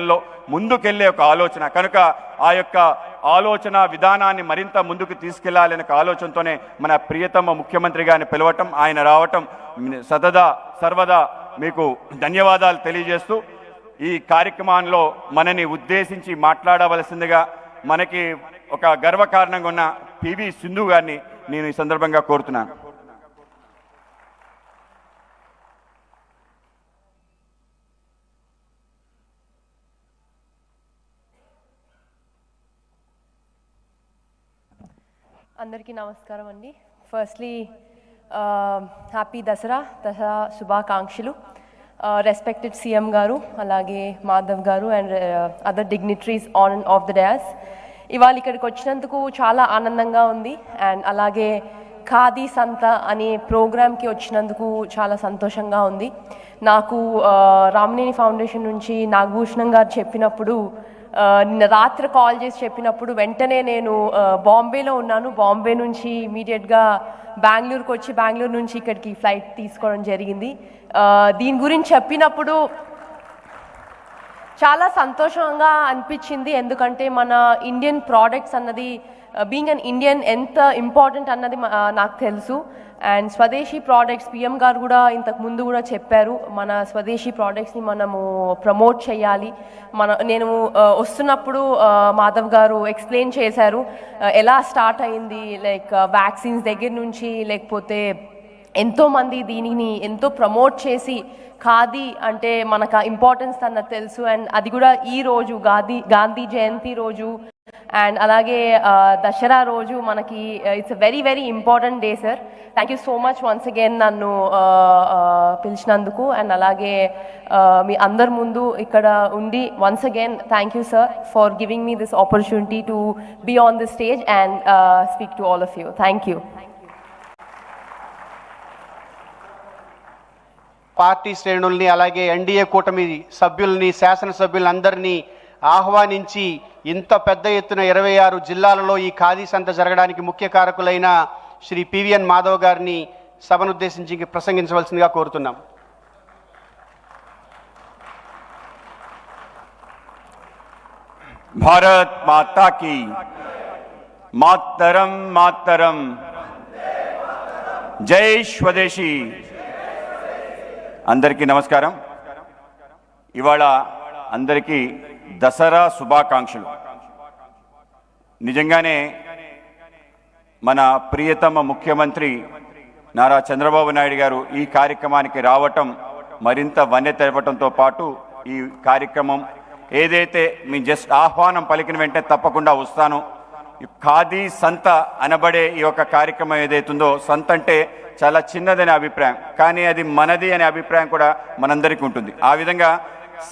రంగంలో ముందుకెళ్ళే ఒక ఆలోచన. కనుక ఆ యొక్క ఆలోచన విధానాన్ని మరింత ముందుకు తీసుకెళ్ళాలనే ఆలోచనతోనే మన ప్రియతమ ముఖ్యమంత్రి గారిని పిలవటం ఆయన రావటం సతదా సర్వదా మీకు ధన్యవాదాలు తెలియజేస్తూ ఈ కార్యక్రమంలో మనని ఉద్దేశించి మాట్లాడవలసిందిగా మనకి ఒక గర్వకారణంగా ఉన్న పివి సింధు గారిని నేను ఈ సందర్భంగా కోరుతున్నాను. అందరికీ నమస్కారం అండి. ఫస్ట్లీ హ్యాపీ దసరా దసరా శుభాకాంక్షలు రెస్పెక్టెడ్ సీఎం గారు అలాగే మాధవ్ గారు and other dignitaries on and off the dais ఇవాళ ఇక్కడికి వచ్చినందుకు చాలా ఆనందంగా ఉంది. అండ్ అలాగే ఖాదీ సంత అనే ప్రోగ్రామ్కి వచ్చినందుకు చాలా సంతోషంగా ఉంది. నాకు రామనేని ఫౌండేషన్ నుంచి నాగభూషణం గారు చెప్పినప్పుడు నిన్న రాత్రి కాల్ చేసి చెప్పినప్పుడు వెంటనే నేను బాంబేలో ఉన్నాను. బాంబే నుంచి ఇమీడియట్గా బెంగళూరుకి వచ్చి బెంగళూరు నుంచి ఇక్కడికి ఫ్లైట్ తీసుకోవడం జరిగింది. దీని గురించి చెప్పినప్పుడు చాలా సంతోషంగా అనిపించింది. ఎందుకంటే మన ఇండియన్ ప్రోడక్ట్స్ అన్నది బీయింగ్ అన్ ఇండియన్ ఎంత ఇంపార్టెంట్ అన్నది నాకు తెలుసు. అండ్ స్వదేశీ ప్రోడక్ట్స్ పిఎం గారు కూడా ఇంతకు ముందు కూడా చెప్పారు మన స్వదేశీ ప్రోడక్ట్స్ని మనము ప్రమోట్ చేయాలి. మన నేను వస్తున్నప్పుడు మాధవ్ గారు ఎక్స్ప్లెయిన్ చేశారు ఎలా స్టార్ట్ అయింది లైక్ వ్యాక్సిన్స్ దగ్గర నుంచి లేకపోతే ఎంతోమంది దీనిని ఎంతో ప్రమోట్ చేసి ఖాదీ అంటే మనకు ఇంపార్టెన్స్ అన్నది తెలుసు. అండ్ అది కూడా ఈ రోజు గాంధీ గాంధీ జయంతి రోజు అండ్ అలాగే దసరా రోజు మనకి it's very very important day sir thank you so much once again నన్ను పిలిచినందుకు. అండ్ అలాగే మీ అందరి ముందు ఇక్కడ ఉండి once again thank you sir for giving me this opportunity to be on the stage and speak to all of you thank you party శ్రేణుల్ని అలాగే NDA కూటమి సభ్యుల్ని శాసనసభ్యులందరినీ ఆహ్వానించి ఇంత పెద్ద ఎత్తున ఇరవై ఆరు జిల్లాలలో ఈ ఖాదీ సంత జరగడానికి ముఖ్య కారకులైన శ్రీ పివిఎన్ మాధవ్ గారిని సభనుద్దేశించి ప్రసంగించవలసిందిగా కోరుతున్నాం. భారత్ మాతా की మాతరం మాతరం. జై స్వదేశీ. అందరికీ నమస్కారం. ఇవాళ అందరికీ దసరా శుభాకాంక్షలు. నిజంగానే మన ప్రియతమ ముఖ్యమంత్రి నారా చంద్రబాబు నాయుడు గారు ఈ కార్యక్రమానికి రావటం మరింత వన్నె తెరవటంతో పాటు ఈ కార్యక్రమం ఏదైతే మీ జస్ట్ ఆహ్వానం పలికిన వెంటనే తప్పకుండా వస్తాను. ఖాదీ సంత అనబడే ఈ యొక్క కార్యక్రమం ఏదైతుందో సంత అంటే చాలా చిన్నదనే అభిప్రాయం. కానీ అది మనది అనే అభిప్రాయం కూడా మనందరికీ ఉంటుంది. ఆ విధంగా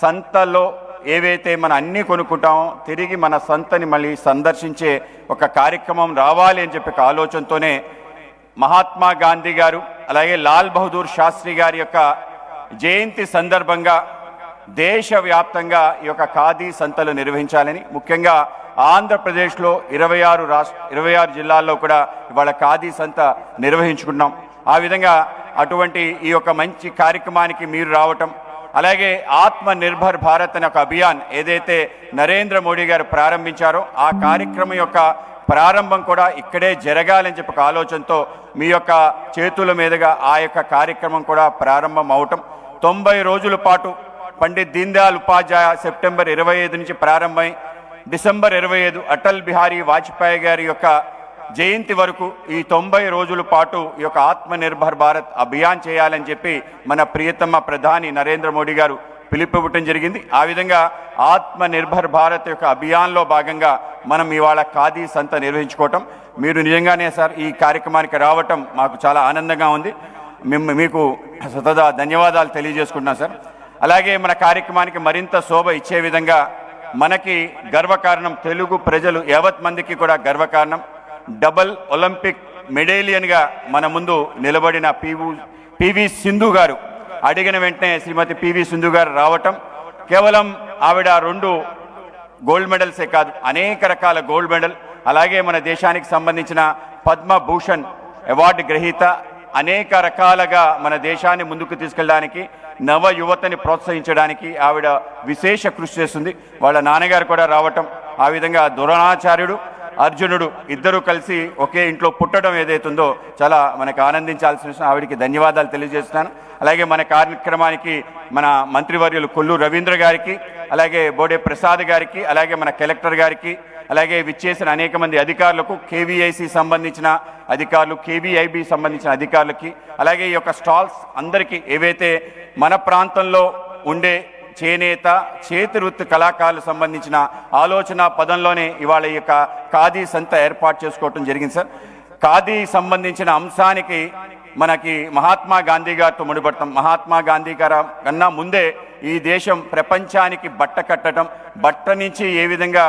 సంతలో ఏవైతే మనం అన్నీ కొనుక్కుంటామో తిరిగి మన సంతని మళ్ళీ సందర్శించే ఒక కార్యక్రమం రావాలి అని చెప్పి ఒక ఆలోచనతోనే మహాత్మా గాంధీ గారు అలాగే లాల్ బహదూర్ శాస్త్రి గారి యొక్క జయంతి సందర్భంగా దేశవ్యాప్తంగా ఈ యొక్క ఖాదీ సంతలు నిర్వహించాలని ముఖ్యంగా ఆంధ్రప్రదేశ్లో ఇరవై ఆరు రాష్ట్ర ఇరవై ఆరు జిల్లాల్లో కూడా ఇవాళ ఖాదీ సంత నిర్వహించుకున్నాం. ఆ విధంగా అటువంటి ఈ యొక్క మంచి కార్యక్రమానికి మీరు రావటం అలాగే ఆత్మ నిర్భర్ భారత్ అనే ఒక అభియాన్ ఏదైతే నరేంద్ర మోడీ గారు ప్రారంభించారో ఆ కార్యక్రమం యొక్క ప్రారంభం కూడా ఇక్కడే జరగాలని చెప్పి ఒక ఆలోచనతో మీ యొక్క చేతుల మీదుగా ఆ యొక్క కార్యక్రమం కూడా ప్రారంభం అవటం. తొంభై రోజుల పాటు పండిత్ దీన్ దయాళ్ ఉపాధ్యాయ సెప్టెంబర్ ఇరవై ఐదు నుంచి ప్రారంభమై డిసెంబర్ ఇరవై ఐదు అటల్ బిహారీ వాజ్పేయి గారి యొక్క జయంతి వరకు ఈ తొంభై రోజుల పాటు ఈ యొక్క ఆత్మ నిర్భర్ భారత్ అభియాన్ చేయాలని చెప్పి మన ప్రియతమ ప్రధాని నరేంద్ర మోడీ గారు పిలుపువ్వటం జరిగింది. ఆ విధంగా ఆత్మ నిర్భర్ భారత్ యొక్క అభియాన్లో భాగంగా మనం ఇవాళ ఖాదీ సంత నిర్వహించుకోవటం. మీరు నిజంగానే సార్ ఈ కార్యక్రమానికి రావటం మాకు చాలా ఆనందంగా ఉంది. మేము మీకు సతదా ధన్యవాదాలు తెలియజేసుకుంటున్నాం సార్. అలాగే మన కార్యక్రమానికి మరింత శోభ ఇచ్చే విధంగా మనకి గర్వకారణం తెలుగు ప్రజలు యావత్ మందికి కూడా గర్వకారణం. డబల్ ఒలింపిక్ మెడేలియన్గా మన ముందు నిలబడిన పివి పివి సింధు గారు. అడిగిన వెంటనే శ్రీమతి పివి సింధు గారు రావటం. కేవలం ఆవిడ రెండు గోల్డ్ మెడల్సే కాదు అనేక రకాల గోల్డ్ మెడల్. అలాగే మన దేశానికి సంబంధించిన పద్మభూషణ్ అవార్డు గ్రహీత. అనేక రకాలుగా మన దేశాన్ని ముందుకు తీసుకెళ్ళడానికి నవ యువతని ప్రోత్సహించడానికి ఆవిడ విశేష కృషి చేస్తుంది. వాళ్ళ నాన్నగారు కూడా రావటం. ఆ విధంగా దురణాచార్యుడు అర్జునుడు ఇద్దరూ కలిసి ఒకే ఇంట్లో పుట్టడం ఏదైతుందో చాలా మనకు ఆనందించాల్సిన విషయం. ఆవిడికి ధన్యవాదాలు తెలియజేస్తున్నాను. అలాగే మన కార్యక్రమానికి మన మంత్రివర్యులు కొల్లు రవీంద్ర గారికి అలాగే బోడే ప్రసాద్ గారికి అలాగే మన కలెక్టర్ గారికి అలాగే విచ్చేసిన అనేక మంది అధికారులకు కేవీఐసి సంబంధించిన అధికారులు కేవీఐబి సంబంధించిన అధికారులకి అలాగే ఈ యొక్క స్టాల్స్ అందరికీ ఏవైతే మన ప్రాంతంలో ఉండే చేనేత చేతి వృత్తి కళాకారులకు సంబంధించిన ఆలోచన పదంలోనే ఇవాళ ఈ యొక్క ఖాదీ సంత ఏర్పాటు చేసుకోవటం జరిగింది సార్. ఖాదీ సంబంధించిన అంశానికి మనకి మహాత్మా గాంధీ గారితో ముడిపడతాం. మహాత్మా గాంధీ గారు కన్నా ముందే ఈ దేశం ప్రపంచానికి బట్ట కట్టడం బట్ట నుంచి ఏ విధంగా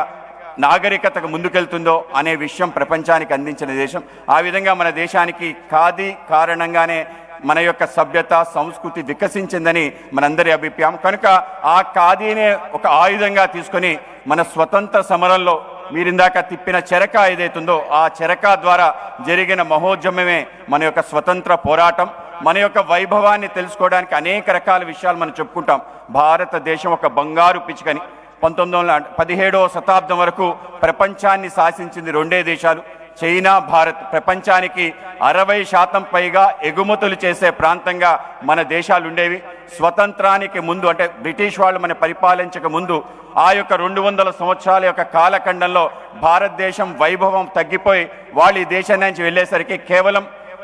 నాగరికతకు ముందుకెళ్తుందో అనే విషయం ప్రపంచానికి అందించిన దేశం. ఆ విధంగా మన దేశానికి ఖాదీ కారణంగానే మన యొక్క సభ్యత సంస్కృతి వికసించిందని మనందరి అభిప్రాయం. కనుక ఆ ఖాదీనే ఒక ఆయుధంగా తీసుకొని మన స్వతంత్ర సమరంలో మీరిందాక తిప్పిన చెరక ఏదైతుందో ఆ చెరక ద్వారా జరిగిన మహోద్యమమే మన యొక్క స్వతంత్ర పోరాటం. మన యొక్క వైభవాన్ని తెలుసుకోవడానికి అనేక రకాల విషయాలు మనం చెప్పుకుంటాం. భారతదేశం ఒక బంగారు పిచ్చుకని. పంతొమ్మిది వందల పదిహేడవ శతాబ్దం వరకు ప్రపంచాన్ని శాసించింది రెండే దేశాలు. చైనా భారత్ ప్రపంచానికి అరవై శాతం పైగా ఎగుమతులు చేసే ప్రాంతంగా మన దేశాలు ఉండేవి స్వతంత్రానికి ముందు అంటే బ్రిటిష్ వాళ్ళు మన పరిపాలించక ముందు ఆ యొక్క రెండు వందల సంవత్సరాల యొక్క కాలఖండంలో భారతదేశం వైభవం తగ్గిపోయి వాళ్ళు ఈ దేశం నుంచి వెళ్ళేసరికి కేవలం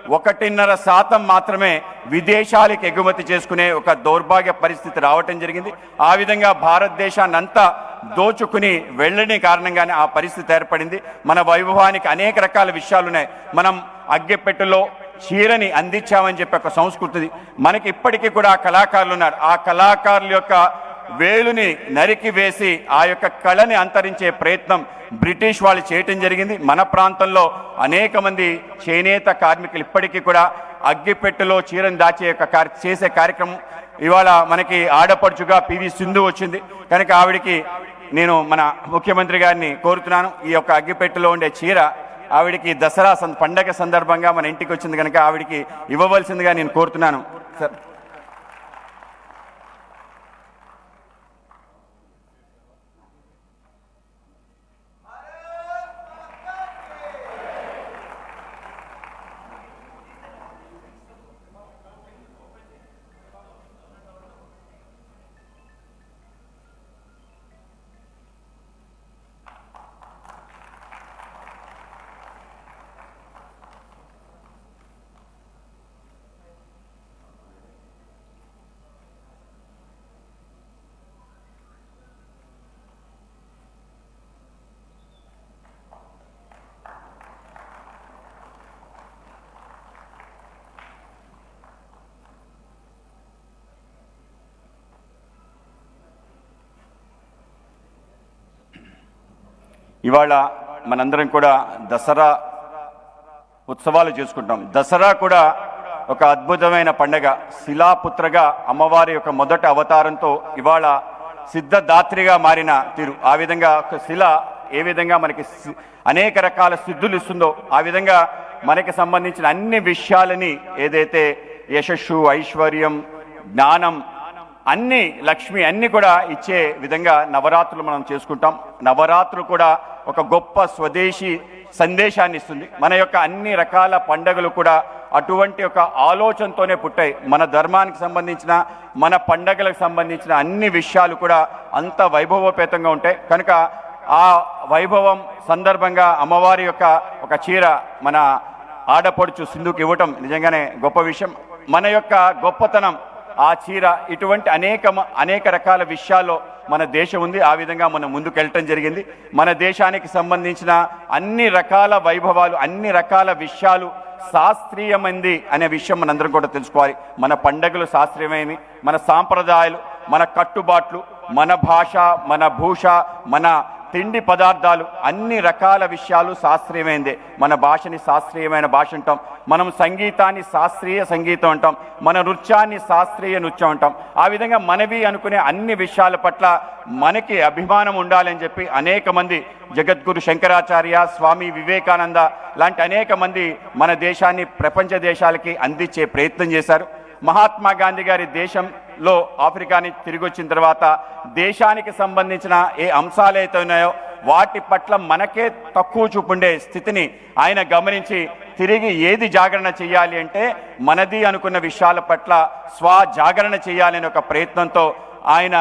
ఒకటిన్నర శాతం మాత్రమే విదేశాలకు ఎగుమతి చేసుకునే ఒక దౌర్భాగ్య పరిస్థితి రావటం జరిగింది. ఆ విధంగా భారతదేశాన్ని అంతా దోచుకుని వెళ్ళని కారణంగానే ఆ పరిస్థితి ఏర్పడింది. మన వైభవానికి అనేక రకాల విషయాలు ఉన్నాయి మనం అగ్గెపెట్టులో చీరని అందించామని చెప్పి ఒక సంస్కృతి మనకి ఇప్పటికీ కూడా ఆ కళాకారులు ఉన్నారు. ఆ కళాకారుల యొక్క వేలుని నరికి వేసి ఆ యొక్క కళని అంతరించే ప్రయత్నం బ్రిటిష్ వాళ్ళు చేయటం జరిగింది. మన ప్రాంతంలో అనేక మంది చేనేత కార్మికులు ఇప్పటికీ కూడా అగ్గిపెట్టెలో చీరను దాచే యొక్క చేసే కార్యక్రమం. ఇవాళ మనకి ఆడపడుచుగా పివి సింధు వచ్చింది. కనుక ఆవిడికి నేను మన ముఖ్యమంత్రి గారిని కోరుతున్నాను. ఈ యొక్క అగ్గిపెట్టెలో ఉండే చీర ఆవిడికి దసరా పండగ సందర్భంగా మన ఇంటికి వచ్చింది. కనుక ఆవిడికి ఇవ్వవలసిందిగా నేను కోరుతున్నాను. సార్ ఇవాళ మనందరం కూడా దసరా ఉత్సవాలు చేసుకుంటాం. దసరా కూడా ఒక అద్భుతమైన పండగ. శిలాపుత్రగా అమ్మవారి యొక్క మొదటి అవతారంతో ఇవాళ సిద్ధదాత్రిగా మారిన తీరు. ఆ విధంగా ఒక శిల ఏ విధంగా మనకి అనేక రకాల సిద్ధులు ఇస్తుందో ఆ విధంగా మనకి సంబంధించిన అన్ని విషయాలని ఏదైతే యశస్సు ఐశ్వర్యం జ్ఞానం అన్ని లక్ష్మి అన్ని కూడా ఇచ్చే విధంగా నవరాత్రులు మనం చేసుకుంటాం. నవరాత్రులు కూడా ఒక గొప్ప స్వదేశీ సందేశాన్ని ఇస్తుంది. మన యొక్క అన్ని రకాల పండగలు కూడా అటువంటి ఒక ఆలోచనతోనే పుట్టాయి. మన ధర్మానికి సంబంధించిన మన పండగలకు సంబంధించిన అన్ని విషయాలు కూడా అంత వైభవోపేతంగా ఉంటాయి. కనుక ఆ వైభవం సందర్భంగా అమ్మవారి యొక్క ఒక చీర మన ఆడపడుచు సింధుకి ఇవ్వటం నిజంగానే గొప్ప విషయం. మన యొక్క గొప్పతనం ఆ చీర ఇటువంటి అనేక అనేక రకాల విషయాల్లో మన దేశం ఉంది. ఆ విధంగా మనం ముందుకెళ్ళటం జరిగింది. మన దేశానికి సంబంధించిన అన్ని రకాల వైభవాలు అన్ని రకాల విషయాలు శాస్త్రీయమైంది అనే విషయం మనందరం కూడా తెలుసుకోవాలి. మన పండగలు శాస్త్రీయమైనవి మన సాంప్రదాయాలు మన కట్టుబాట్లు మన భాష మన భూష మన తిండి పదార్థాలు అన్ని రకాల విషయాలు శాస్త్రీయమైందే. మన భాషని శాస్త్రీయమైన భాష అంటాం. మనం సంగీతాన్ని శాస్త్రీయ సంగీతం అంటాం. మన నృత్యాన్ని శాస్త్రీయ నృత్యం అంటాం. ఆ విధంగా మనవి అనుకునే అన్ని విషయాల పట్ల మనకి అభిమానం ఉండాలని చెప్పి అనేక మంది జగద్గురు శంకరాచార్య స్వామి వివేకానంద లాంటి అనేక మంది మన దేశాన్ని ప్రపంచ దేశాలకి అందించే ప్రయత్నం చేశారు. మహాత్మా గాంధీ గారి దేశం లో ఆఫ్రికాని తిరిగి వచ్చిన తర్వాత దేశానికి సంబంధించిన ఏ అంశాలు అయితే ఉన్నాయో వాటి పట్ల మనకే తక్కువ చూపుండే స్థితిని ఆయన గమనించి తిరిగి ఏది జాగరణ చేయాలి అంటే మనది అనుకున్న విషయాల పట్ల స్వజాగరణ చేయాలనే ఒక ప్రయత్నంతో ఆయన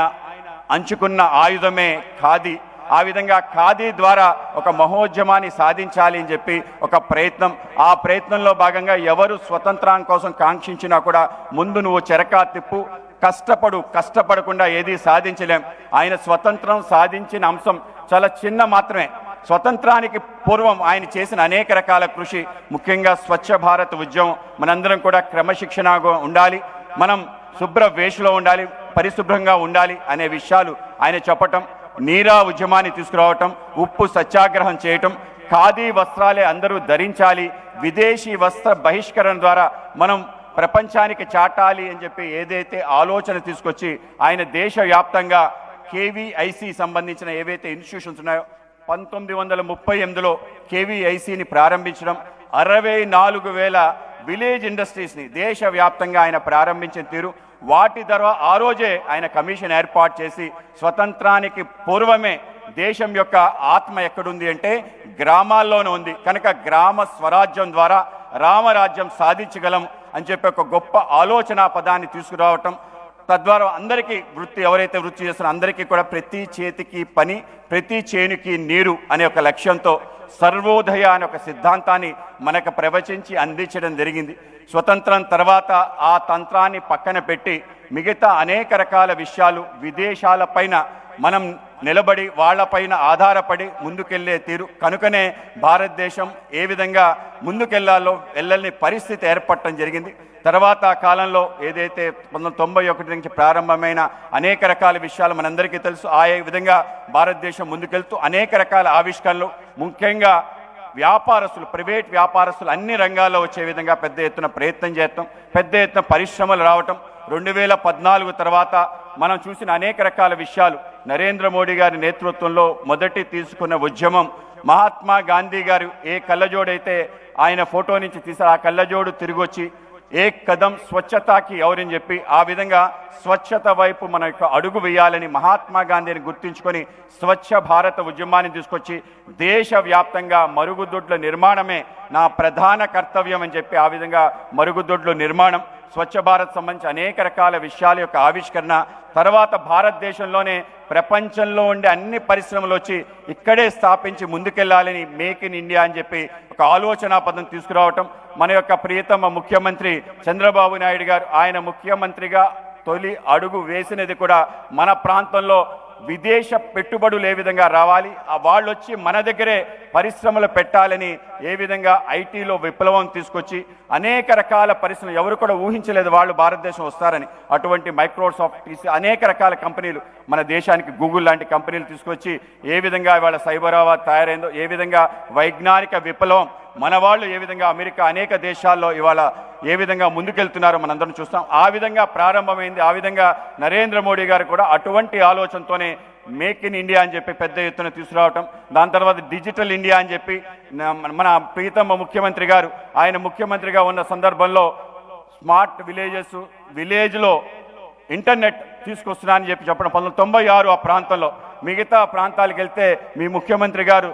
అంచుకున్న ఆయుధమే ఖాదీ. ఆ విధంగా ఖాదీ ద్వారా ఒక మహోద్యమాన్ని సాధించాలి అని చెప్పి ఒక ప్రయత్నం. ఆ ప్రయత్నంలో భాగంగా ఎవరు స్వతంత్రం కోసం కాంక్షించినా కూడా ముందు నువ్వు చెరకా తిప్పు. కష్టపడు కష్టపడకుండా ఏది సాధించలేం. ఆయన స్వతంత్రం సాధించిన అంశం చాలా చిన్న మాత్రమే. స్వతంత్రానికి పూర్వం ఆయన చేసిన అనేక రకాల కృషి ముఖ్యంగా స్వచ్ఛ భారత్ ఉద్యమం మనందరం కూడా క్రమశిక్షణగా ఉండాలి. మనం శుభ్ర వేషలో ఉండాలి పరిశుభ్రంగా ఉండాలి అనే విషయాలు ఆయన చెప్పటం నీరా ఉద్యమాన్ని తీసుకురావటం ఉప్పు సత్యాగ్రహం చేయటం ఖాదీ వస్త్రాలే అందరూ ధరించాలి విదేశీ వస్త్ర బహిష్కరణ ద్వారా మనం ప్రపంచానికి చాటాలి అని చెప్పి ఏదైతే ఆలోచన తీసుకొచ్చి ఆయన దేశవ్యాప్తంగా కేవీఐసి సంబంధించిన ఏవైతే ఇన్స్టిట్యూషన్స్ ఉన్నాయో పంతొమ్మిది వందల ముప్పై ఎనిమిదిలో కేవీఐసిని ప్రారంభించడం అరవై నాలుగు వేల విలేజ్ ఇండస్ట్రీస్ని దేశవ్యాప్తంగా ఆయన ప్రారంభించిన తీరు వాటి తర్వాత ఆ రోజే ఆయన కమిషన్ ఏర్పాటు చేసి స్వతంత్రానికి పూర్వమే దేశం యొక్క ఆత్మ ఎక్కడుంది అంటే గ్రామాల్లోనే ఉంది. కనుక గ్రామ స్వరాజ్యం ద్వారా రామరాజ్యం సాధించగలం అని చెప్పి ఒక గొప్ప ఆలోచన పదాన్ని తీసుకురావటం. తద్వారా అందరికీ వృత్తి ఎవరైతే వృత్తి చేస్తున్నారో అందరికీ కూడా ప్రతి చేతికి పని ప్రతి చేనుకి నీరు అనే ఒక లక్ష్యంతో సర్వోదయ అనే ఒక సిద్ధాంతాన్ని మనకు ప్రవచించి అందించడం జరిగింది. స్వతంత్రం తర్వాత ఆ తంత్రాన్ని పక్కన పెట్టి మిగతా అనేక రకాల విషయాలు విదేశాలపైన మనం నిలబడి వాళ్ళపైన ఆధారపడి ముందుకెళ్ళే తీరు. కనుకనే భారతదేశం ఏ విధంగా ముందుకెళ్ళాలో వెళ్ళని పరిస్థితి ఏర్పడటం జరిగింది. తర్వాత కాలంలో ఏదైతే పంతొమ్మిది తొంభై ఒకటి నుంచి ప్రారంభమైన అనేక రకాల విషయాలు మనందరికీ తెలుసు ఆ విధంగా భారతదేశం ముందుకెళ్తూ అనేక రకాల ఆవిష్కరణలు ముఖ్యంగా వ్యాపారస్తులు ప్రైవేట్ వ్యాపారస్తులు అన్ని రంగాల్లో వచ్చే విధంగా పెద్ద ఎత్తున ప్రయత్నం చేస్తాం. పెద్ద ఎత్తున పరిశ్రమలు రావటం రెండు వేల పద్నాలుగు తర్వాత మనం చూసిన అనేక రకాల విషయాలు. నరేంద్ర మోడీ గారి నేతృత్వంలో మొదటి తీసుకున్న ఉద్యమం. మహాత్మా గాంధీ గారు ఏ కళ్ళజోడైతే ఆయన ఫోటో నుంచి తీసారు ఆ కళ్ళజోడు తిరిగి వచ్చి ఏ కదం స్వచ్ఛతకి ఎవరని చెప్పి ఆ విధంగా స్వచ్ఛత వైపు మన యొక్క అడుగు వేయాలని మహాత్మా గాంధీని గుర్తించుకొని స్వచ్ఛ భారత ఉద్యమాన్ని తీసుకొచ్చి దేశవ్యాప్తంగా మరుగుదొడ్ల నిర్మాణమే నా ప్రధాన కర్తవ్యం అని చెప్పి ఆ విధంగా మరుగుదొడ్ల నిర్మాణం స్వచ్ఛ భారత్ సంబంధించి అనేక రకాల విషయాల యొక్క ఆవిష్కరణ తర్వాత భారతదేశంలోనే ప్రపంచంలో ఉండే అన్ని పరిశ్రమలు వచ్చి ఇక్కడే స్థాపించి ముందుకెళ్ళాలని మేక్ ఇన్ ఇండియా అని చెప్పి ఒక ఆలోచన పదం తీసుకురావటం. మన యొక్క ప్రియతమ ముఖ్యమంత్రి చంద్రబాబు నాయుడు గారు ఆయన ముఖ్యమంత్రిగా తొలి అడుగు వేసినది కూడా మన ప్రాంతంలో విదేశ పెట్టుబడులు ఏ విధంగా రావాలి? ఆ వాళ్ళు వచ్చి మన దగ్గరే పరిశ్రమలు పెట్టాలని ఏ విధంగా ఐటీలో విప్లవం తీసుకొచ్చి అనేక రకాల పరిశ్రమలు ఎవరు కూడా ఊహించలేదు వాళ్ళు భారతదేశం వస్తారని. అటువంటి మైక్రోసాఫ్ట్ తీసి అనేక రకాల కంపెనీలు మన దేశానికి గూగుల్ లాంటి కంపెనీలు తీసుకొచ్చి ఏ విధంగా ఇవాళ సైబరాబాద్ తయారైందో ఏ విధంగా వైజ్ఞానిక విప్లవం మన వాళ్ళు ఏ విధంగా అమెరికా అనేక దేశాల్లో ఇవాళ ఏ విధంగా ముందుకెళ్తున్నారో మనందరం చూస్తాం. ఆ విధంగా ప్రారంభమైంది. ఆ విధంగా నరేంద్ర మోడీ గారు కూడా అటువంటి ఆలోచనతోనే మేక్ ఇన్ ఇండియా అని చెప్పి పెద్ద ఎత్తున తీసుకురావటం. దాని తర్వాత డిజిటల్ ఇండియా అని చెప్పి మన ప్రీతమ్మ ముఖ్యమంత్రి గారు ఆయన ముఖ్యమంత్రిగా ఉన్న సందర్భంలో స్మార్ట్ విలేజెస్ విలేజ్లో ఇంటర్నెట్ తీసుకొస్తున్నా అని చెప్పి చెప్పడం. పంతొమ్మిది తొంభై ఆరు ఆ ప్రాంతంలో మిగతా ప్రాంతాలకు వెళ్తే మీ ముఖ్యమంత్రి గారు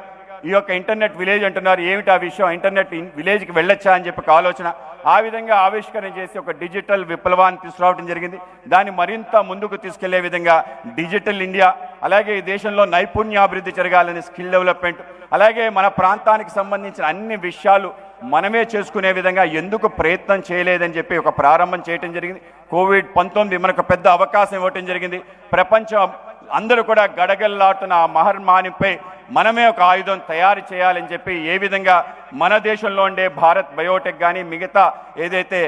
ఈ యొక్క ఇంటర్నెట్ విలేజ్ అంటున్నారు. ఏమిటి ఆ విషయం? ఇంటర్నెట్ విలేజ్కి వెళ్ళొచ్చా అని చెప్పి ఆలోచన. ఆ విధంగా ఆవిష్కరణ చేసి ఒక డిజిటల్ విప్లవాన్ని తీసుకురావడం జరిగింది. దాన్ని మరింత ముందుకు తీసుకెళ్ళే విధంగా డిజిటల్ ఇండియా అలాగే ఈ దేశంలో నైపుణ్యాభివృద్ధి జరగాలని స్కిల్ డెవలప్మెంట్ అలాగే మన ప్రాంతానికి సంబంధించిన అన్ని విషయాలు మనమే చేసుకునే విధంగా ఎందుకు ప్రయత్నం చేయలేదని చెప్పి ఒక ప్రారంభం చేయటం జరిగింది. కోవిడ్ పంతొమ్మిది మనకు పెద్ద అవకాశం ఇవ్వటం జరిగింది. ప్రపంచం అందరూ కూడా గడగల్లాడుతున్న ఆ మహర్మానిపై మనమే ఒక ఆయుధం తయారు చేయాలని చెప్పి ఏ విధంగా మన దేశంలో ఉండే భారత్ బయోటెక్ కానీ మిగతా ఏదైతే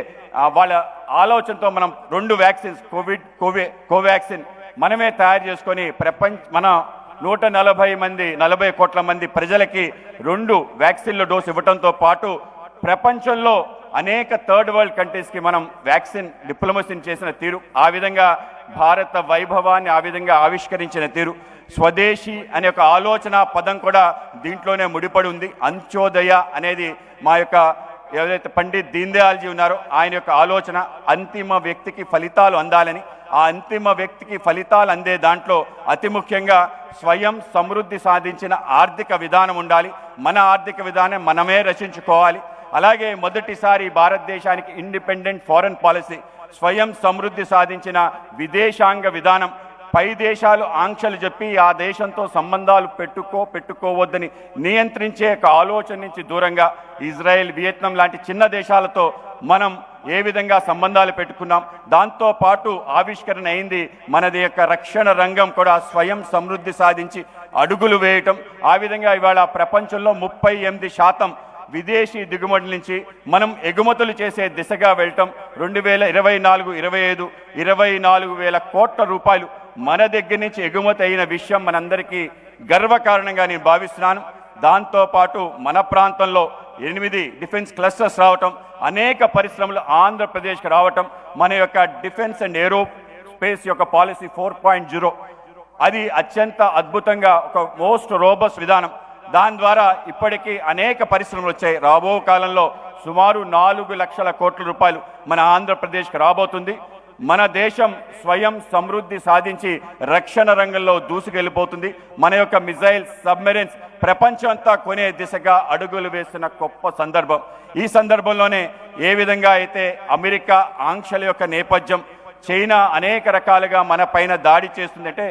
వాళ్ళ ఆలోచనతో మనం రెండు వ్యాక్సిన్స్ కోవిడ్ కోవి కోవాక్సిన్ మనమే తయారు చేసుకొని ప్రపంచ మన నూట నలభై మంది నలభై కోట్ల మంది ప్రజలకి రెండు వ్యాక్సిన్ల డోసు ఇవ్వడంతో పాటు ప్రపంచంలో అనేక థర్డ్ వరల్డ్ కంట్రీస్కి మనం వ్యాక్సిన్ డిప్లొమసీని చేసిన తీరు ఆ విధంగా భారత వైభవాన్ని ఆ విధంగా ఆవిష్కరించిన తీరు. స్వదేశీ అనే ఒక ఆలోచన పదం కూడా దీంట్లోనే ముడిపడి ఉంది అంత్యోదయ అనేది మా యొక్క ఎవరైతే పండిత్ దీన్ దయాల్జీ ఉన్నారో ఆయన యొక్క ఆలోచన అంతిమ వ్యక్తికి ఫలితాలు అందాలని. ఆ అంతిమ వ్యక్తికి ఫలితాలు అందే దాంట్లో అతి ముఖ్యంగా స్వయం సమృద్ధి సాధించిన ఆర్థిక విధానం ఉండాలి. మన ఆర్థిక విధానం మనమే రచించుకోవాలి. అలాగే మొదటిసారి భారతదేశానికి ఇండిపెండెంట్ ఫారెన్ పాలసీ స్వయం సమృద్ధి సాధించిన విదేశాంగ విధానం పై దేశాలు ఆంక్షలు చెప్పి ఆ దేశంతో సంబంధాలు పెట్టుకో పెట్టుకోవద్దని నియంత్రించే ఒక ఆలోచన నుంచి దూరంగా ఇజ్రాయెల్ వియత్నాం లాంటి చిన్న దేశాలతో మనం ఏ విధంగా సంబంధాలు పెట్టుకున్నాం దాంతో పాటు ఆవిష్కరణ అయింది మనది యొక్క రక్షణ రంగం కూడా స్వయం సమృద్ధి సాధించి అడుగులు వేయటం. ఆ విధంగా ఇవాళ ప్రపంచంలో ముప్పై ఎనిమిది శాతం విదేశీ దిగుమతుల నుంచి మనం ఎగుమతులు చేసే దిశగా వెళ్ళటం రెండు వేల ఇరవై నాలుగు ఇరవై ఐదు ఇరవై నాలుగు వేల కోట్ల రూపాయలు మన దగ్గర నుంచి ఎగుమతి అయిన విషయం మనందరికీ గర్వకారణంగా నేను భావిస్తున్నాను. దాంతోపాటు మన ప్రాంతంలో ఎనిమిది డిఫెన్స్ క్లస్టర్స్ రావటం అనేక పరిశ్రమలు ఆంధ్రప్రదేశ్కి రావటం మన యొక్క డిఫెన్స్ అండ్ ఏరో స్పేస్ యొక్క పాలసీ ఫోర్ పాయింట్ జీరో. అది అత్యంత అద్భుతంగా ఒక మోస్ట్ రోబస్ విధానం. దాని ద్వారా ఇప్పటికీ అనేక పరిశ్రమలు వచ్చాయి. రాబో కాలంలో సుమారు నాలుగు లక్షల కోట్ల రూపాయలు మన ఆంధ్రప్రదేశ్కి రాబోతుంది. మన దేశం స్వయం సమృద్ధి సాధించి రక్షణ రంగంలో దూసుకెళ్ళిపోతుంది. మన యొక్క మిజైల్ సబ్మెరైన్స్ ప్రపంచం అంతా కొనే దిశగా అడుగులు వేస్తున్న గొప్ప సందర్భం. ఈ సందర్భంలోనే ఏ విధంగా అయితే అమెరికా ఆంక్షల యొక్క నేపథ్యం చైనా అనేక రకాలుగా మన పైన దాడి చేస్తుందంటే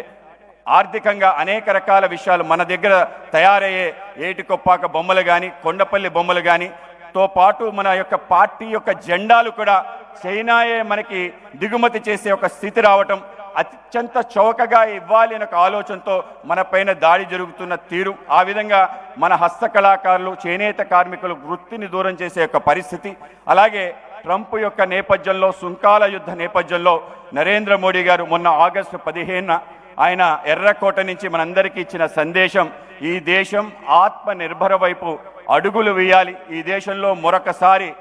ఆర్థికంగా అనేక రకాల విషయాలు మన దగ్గర తయారయ్యే ఏటికొప్పాక బొమ్మలు కానీ కొండపల్లి బొమ్మలు కానీ తో పాటు మన యొక్క పార్టీ యొక్క జెండాలు కూడా చైనాయే మనకి దిగుమతి చేసే ఒక స్థితి రావటం అత్యంత చౌకగా ఇవ్వాలి అనే ఒక ఆలోచనతో మన పైన దాడి జరుగుతున్న తీరు. ఆ విధంగా మన హస్తకళాకారులు చేనేత కార్మికులు వృత్తిని దూరం చేసే ఒక పరిస్థితి. అలాగే ట్రంప్ యొక్క నేపథ్యంలో సుంకాల యుద్ధ నేపథ్యంలో నరేంద్ర మోడీ గారు మొన్న ఆగస్టు పదిహేనున ఆయన ఎర్రకోట నుంచి మనందరికీ ఇచ్చిన సందేశం ఈ దేశం ఆత్మ నిర్భర వైపు అడుగులు వేయాలి. ఈ దేశంలో మరొకసారి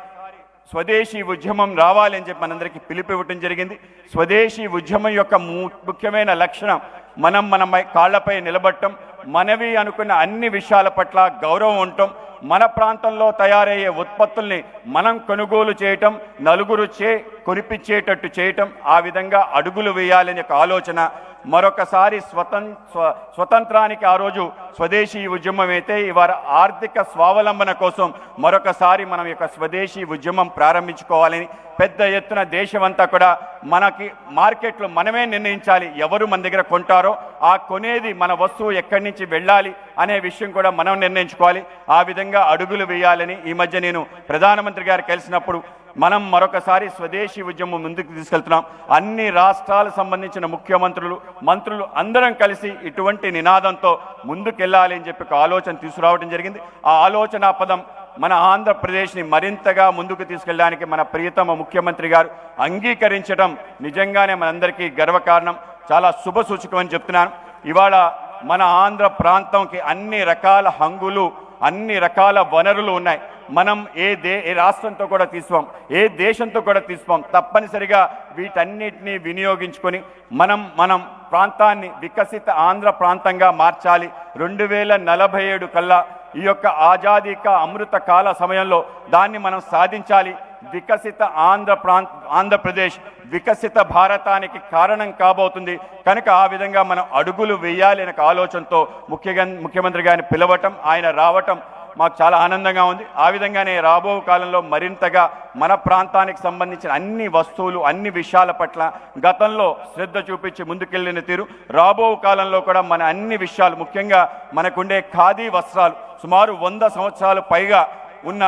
స్వదేశీ ఉద్యమం రావాలి అని చెప్పి మనందరికీ పిలుపు ఇవ్వటం జరిగింది. స్వదేశీ ఉద్యమం యొక్క ము- ముఖ్యమైన లక్షణం మనం మన కాళ్ళపై కాళ్ళపై నిలబడటం మనవి అనుకున్న అన్ని విషయాల పట్ల గౌరవం ఉండటం మన ప్రాంతంలో తయారయ్యే ఉత్పత్తుల్ని మనం కొనుగోలు చేయటం నలుగురు చే కురిపించేటట్టు చేయటం ఆ విధంగా అడుగులు వేయాలనే ఒక ఆలోచన. మరొకసారి స్వతం స్వ- స్వతంత్రానికి ఆ రోజు స్వదేశీ ఉద్యమం అయితే ఇవాళ ఆర్థిక స్వావలంబన కోసం మరొకసారి మనం యొక్క స్వదేశీ ఉద్యమం ప్రారంభించుకోవాలని పెద్ద ఎత్తున దేశమంతా కూడా మనకి మార్కెట్లో మనమే నిర్ణయించాలి. ఎవరు మన దగ్గర కొంటారో ఆ కొనేది మన వస్తువు ఎక్కడి నుంచి వెళ్ళాలి అనే విషయం కూడా మనం నిర్ణయించుకోవాలి. ఆ విధంగా అడుగులు వేయాలని ఈ మధ్య నేను ప్రధానమంత్రి గారు కలిసినప్పుడు మనం మరొకసారి స్వదేశీ ఉద్యమం ముందుకు తీసుకెళ్తున్నాం. అన్ని రాష్ట్రాలకు సంబంధించిన ముఖ్యమంత్రులు మంత్రులు అందరం కలిసి ఇటువంటి నినాదంతో ముందుకెళ్ళాలి అని చెప్పి ఒక ఆలోచన తీసుకురావడం జరిగింది. ఆ ఆలోచన పదం మన ఆంధ్రప్రదేశ్ని మరింతగా ముందుకు తీసుకెళ్ళడానికి మన ప్రియతమ ముఖ్యమంత్రి గారు అంగీకరించడం నిజంగానే మనందరికీ గర్వకారణం. చాలా శుభ సూచకం అని చెప్తున్నాను. ఇవాళ మన ఆంధ్ర ప్రాంతంకి అన్ని రకాల హంగులు అన్ని రకాల వనరులు ఉన్నాయి. మనం ఏ దే ఏ రాష్ట్రంతో కూడా తీసుకోం ఏ దేశంతో కూడా తీసుకోం తప్పనిసరిగా వీటన్నిటిని వినియోగించుకొని మనం మనం ప్రాంతాన్ని వికసిత ఆంధ్ర ప్రాంతంగా మార్చాలి. రెండు వేల నలభై ఏడు కల్లా ఈ యొక్క ఆజాదీ అమృత కాల సమయంలో దాన్ని మనం సాధించాలి. వికసిత ఆంధ్ర ప్రాంత ఆంధ్రప్రదేశ్ వికసిత భారతానికి కారణం కాబోతుంది. కనుక ఆ విధంగా మనం అడుగులు వేయాలి అనే ఆలోచనతో ముఖ్యంగా ముఖ్యమంత్రి గారిని పిలవటం ఆయన రావటం మాకు చాలా ఆనందంగా ఉంది. ఆ విధంగానే రాబో కాలంలో మరింతగా మన ప్రాంతానికి సంబంధించిన అన్ని వస్తువులు అన్ని విషయాల పట్ల గతంలో శ్రద్ధ చూపించి ముందుకెళ్ళిన తీరు. రాబో కాలంలో కూడా మన అన్ని విషయాలు ముఖ్యంగా మనకుండే ఖాదీ వస్త్రాలు సుమారు వంద సంవత్సరాలు పైగా ఉన్న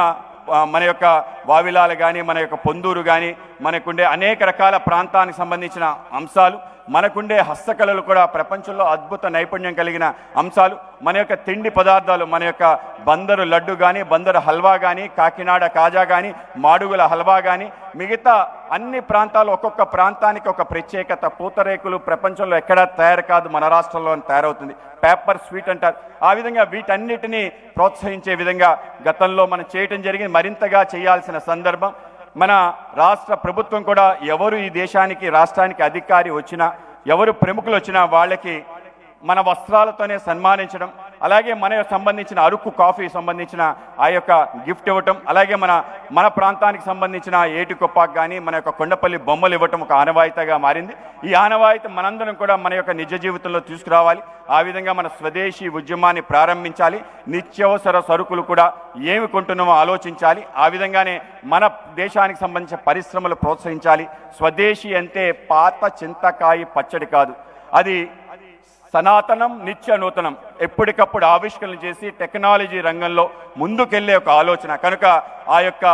మన యొక్క వావిలాలు కానీ మన యొక్క పొందూరు కానీ మనకుండే అనేక రకాల ప్రాంతానికి సంబంధించిన అంశాలు మనకుండే హస్తకళలు కూడా ప్రపంచంలో అద్భుత నైపుణ్యం కలిగిన అంశాలు. మన యొక్క తిండి పదార్థాలు మన యొక్క బందరు లడ్డు కానీ బందరు హల్వా కానీ కాకినాడ కాజా కానీ మాడుగుల హల్వా కానీ మిగతా అన్ని ప్రాంతాలు ఒక్కొక్క ప్రాంతానికి ఒక ప్రత్యేకత. పూతరేకులు ప్రపంచంలో ఎక్కడా తయారు కాదు మన రాష్ట్రంలో తయారవుతుంది. పేపర్ స్వీట్ అంటారు. ఆ విధంగా వీటన్నిటినీ ప్రోత్సహించే విధంగా గతంలో మనం చేయటం జరిగింది. మరింతగా చేయాల్సిన సందర్భం మన రాష్ట్ర ప్రభుత్వం కూడా ఎవరు ఈ దేశానికి రాష్ట్రానికి అధికారి వచ్చినా ఎవరు ప్రముఖులు వచ్చినా వాళ్ళకి మన వస్త్రాలతోనే సన్మానించడం అలాగే మన సంబంధించిన అరకు కాఫీ సంబంధించిన ఆ యొక్క గిఫ్ట్ ఇవ్వటం అలాగే మన మన ప్రాంతానికి సంబంధించిన ఏటి కొప్పాకు కానీ మన యొక్క కొండపల్లి బొమ్మలు ఇవ్వటం ఒక ఆనవాయితగా మారింది. ఈ ఆనవాయిత మనందరం కూడా మన యొక్క నిజ జీవితంలో తీసుకురావాలి. ఆ విధంగా మన స్వదేశీ ఉద్యమాన్ని ప్రారంభించాలి. నిత్యవసర సరుకులు కూడా ఏమి కొంటున్నామో ఆలోచించాలి. ఆ విధంగానే మన దేశానికి సంబంధించిన పరిశ్రమలు ప్రోత్సహించాలి. స్వదేశీ అంటే పాత చింతకాయ పచ్చడి కాదు. అది సనాతనం నిత్య నూతనం ఎప్పటికప్పుడు ఆవిష్కరణ చేసి టెక్నాలజీ రంగంలో ముందుకెళ్ళే ఒక ఆలోచన. కనుక ఆ యొక్క